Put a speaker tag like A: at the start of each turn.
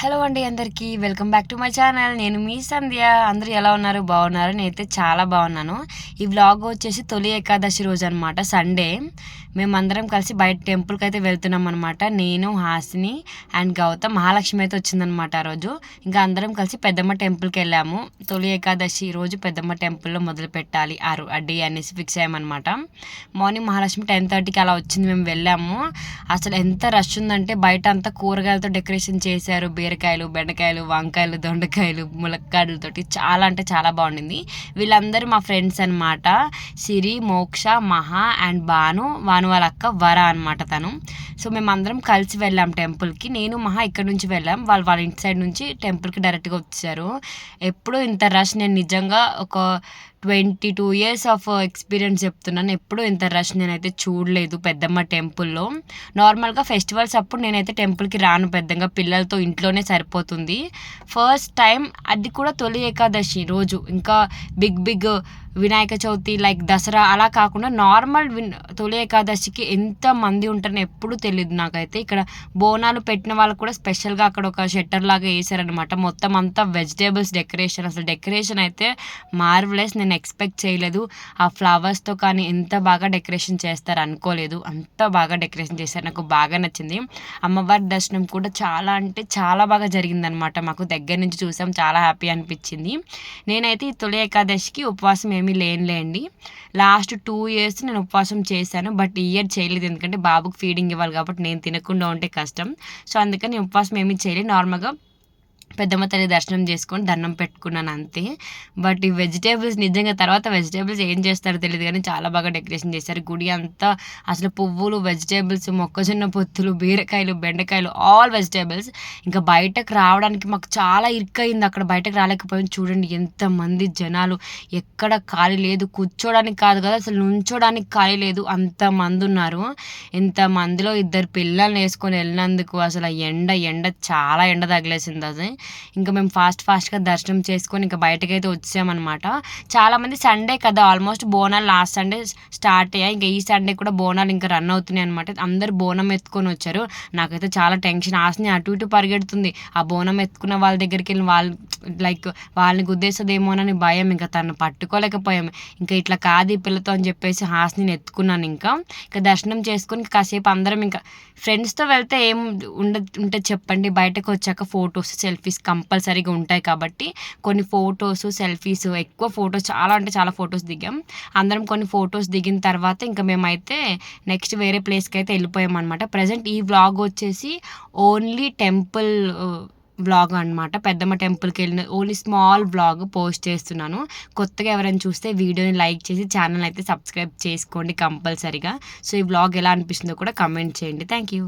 A: Hello అండి అందరికీ welcome back to my channel. నేను మీ సంధ్య. అందరూ ఎలా ఉన్నారు? బాగున్నారు? నేనైతే చాలా బాగున్నాను. ఈ వ్లాగ్ వచ్చేసి తొలి ఏకాదశి రోజు అనమాట సండే మేమందరం కలిసి బయట టెంపుల్కి అయితే వెళ్తున్నాం అనమాట నేను హాసిని అండ్ గౌతమ్ మహాలక్ష్మి అయితే వచ్చిందనమాట ఆ రోజు. ఇంకా అందరం కలిసి పెద్దమ్మ టెంపుల్కి వెళ్ళాము. తొలి ఏకాదశి రోజు పెద్దమ్మ టెంపుల్లో మొదలు పెట్టాలి. ఆ డే అనేసి ఫిక్స్ అయ్యామన్నమాట. మార్నింగ్ మహాలక్ష్మి టెన్ థర్టీకి అలా వచ్చింది. మేము వెళ్ళాము. అసలు ఎంత రష్ ఉందంటే బయట అంతా కూరగాయలతో డెకరేషన్ చేశారు. బీరకాయలు బెండకాయలు వంకాయలు దొండకాయలు ములక్కాడలతోటి చాలా అంటే చాలా బాగుండింది. వీళ్ళందరూ మా ఫ్రెండ్స్ అనమాట సిరి మోక్ష మహా అండ్ భాను. వాను వాళ్ళ అక్క వర అనమాట తను. సో మేమందరం కలిసి వెళ్ళాం టెంపుల్కి. నేను మహా ఇక్కడ నుంచి వెళ్ళాం. వాళ్ళు వాళ్ళ ఇంటి సైడ్ నుంచి టెంపుల్కి డైరెక్ట్గా వచ్చారు. ఎప్పుడు ఇంత రష్ నేను నిజంగా ఒక twenty two years of experience చెప్తున్నాను. ఎప్పుడు ఇంత రష్ నేనైతే చూడలేదు పెద్దమ్మ టెంపుల్లో. నార్మల్గా ఫెస్టివల్స్ అప్పుడు నేనైతే టెంపుల్కి రాను పెద్దగా. పిల్లలతో ఇంట్లోనే సరిపోతుంది. ఫస్ట్ టైం అది కూడా తొలి ఏకాదశి రోజు. ఇంకా big big Vinayaka Chavithi like Dasara అలా కాకుండా నార్మల్ విన్ తొలి ఏకాదశికి ఎంత మంది ఉంటారని ఎప్పుడు తెలియదు నాకైతే. ఇక్కడ బోనాలు పెట్టిన వాళ్ళు కూడా స్పెషల్గా అక్కడ ఒక షెట్టర్ లాగా వేసారనమాట మొత్తం అంతా వెజిటేబుల్స్ డెకరేషన్ అసలు డెకరేషన్ అయితే మార్వలెస్ నేను ఎక్స్పెక్ట్ చేయలేదు. ఆ ఫ్లవర్స్తో కానీ ఎంత బాగా డెకరేషన్ చేస్తారు అనుకోలేదు. అంత బాగా డెకరేషన్ చేశారు. నాకు బాగా నచ్చింది. అమ్మవారి దర్శనం కూడా చాలా అంటే చాలా బాగా జరిగిందనమాట మాకు దగ్గర నుంచి చూసాం. చాలా హ్యాపీ అనిపించింది. నేనైతే ఈ తొలి ఏకాదశికి ఉపవాసం ఏమి లేనులేండి లాస్ట్ టూ ఇయర్స్ నేను ఉపవాసం చేశాను బట్ ఇయర్ చేయలేదు. ఎందుకంటే బాబుకి ఫీడింగ్ ఇవ్వాలి కాబట్టి నేను తినకుండా ఉంటే కష్టం. సో అందుకని ఉపవాసం ఏమీ చేయలేదు. నార్మల్గా పెద్దమ్మ తల్లి దర్శనం చేసుకొని దండం పెట్టుకున్నాను అంతే. బట్ ఈ వెజిటేబుల్స్ నిజంగా తర్వాత వెజిటేబుల్స్ ఏం చేస్తారో తెలియదు కానీ చాలా బాగా డెకరేషన్ చేశారు. గుడి అంతా అసలు పువ్వులు వెజిటేబుల్స్ మొక్కజొన్న పొత్తులు బీరకాయలు బెండకాయలు ఆల్ వెజిటేబుల్స్. ఇంకా బయటకు రావడానికి మాకు చాలా ఇరుకైంది అక్కడ బయటకు రాలేకపోయింది చూడండి ఎంతమంది జనాలు. ఎక్కడ ఖాళీ లేదు. కూర్చోడానికి కాదు కదా. అసలు నుంచోడానికి ఖాళీ లేదు. అంతమంది ఉన్నారు. ఇంతమందిలో ఇద్దరు పిల్లల్ని వేసుకొని వెళ్ళినందుకు అసలు ఎండ ఎండ చాలా ఎండ తగిలేసింది అది. ఇంకా మేము ఫాస్ట్ ఫాస్ట్గా దర్శనం చేసుకొని ఇంకా బయటకైతే వచ్చామన్నమాట. చాలామంది సండే కదా almost Bonalu last Sunday start అయ్యాయి. ఇంకా ఈ సండే కూడా బోనాలు ఇంకా రన్ అవుతున్నాయి అనమాట అందరు బోనం ఎత్తుకొని వచ్చారు. నాకైతే చాలా టెన్షన్ ఆశని అటు ఇటు పరిగెడుతుంది. ఆ బోనం ఎత్తుకున్న వాళ్ళ దగ్గరికి వెళ్ళి వాళ్ళు లైక్ వాళ్ళని గుద్దేస్తుందేమోనని భయం ఇంకా తను పట్టుకోలేకపోయాము ఇంకా ఇట్లా కాదు ఈ పిల్లతో అని చెప్పేసి హాస్ని ఎత్తుకున్నాను ఇంకా. ఇంకా దర్శనం చేసుకొని కాసేపు అందరం ఇంకా ఫ్రెండ్స్తో వెళ్తే ఏం ఉండ ఉంటే చెప్పండి. బయటకు వచ్చాక ఫొటోస్ సెల్ఫీస్ కంపల్సరీగా ఉంటాయి కాబట్టి కొన్ని ఫొటోస్ సెల్ఫీస్ ఎక్కువ ఫొటోస్ చాలా అంటే చాలా ఫొటోస్ దిగాం. అందరం కొన్ని ఫొటోస్ దిగిన తర్వాత ఇంకా మేమైతే నెక్స్ట్ వేరే ప్లేస్కి అయితే వెళ్ళిపోయాం అనమాట ప్రజెంట్ ఈ వ్లాగ్ వచ్చేసి ఓన్లీ టెంపుల్ వ్లాగ్ అనమాట పెద్దమ్మ టెంపుల్కి వెళ్ళిన ఓన్లీ స్మాల్ వ్లాగ్ పోస్ట్ చేస్తున్నాను. కొత్తగా ఎవరైనా చూస్తే వీడియోని లైక్ చేసి ఛానల్ అయితే సబ్స్క్రైబ్ చేసుకోండి కంపల్సరీగా. సో ఈ వ్లాగ్ ఎలా అనిపిస్తుందో కూడా కమెంట్ చేయండి. Thank you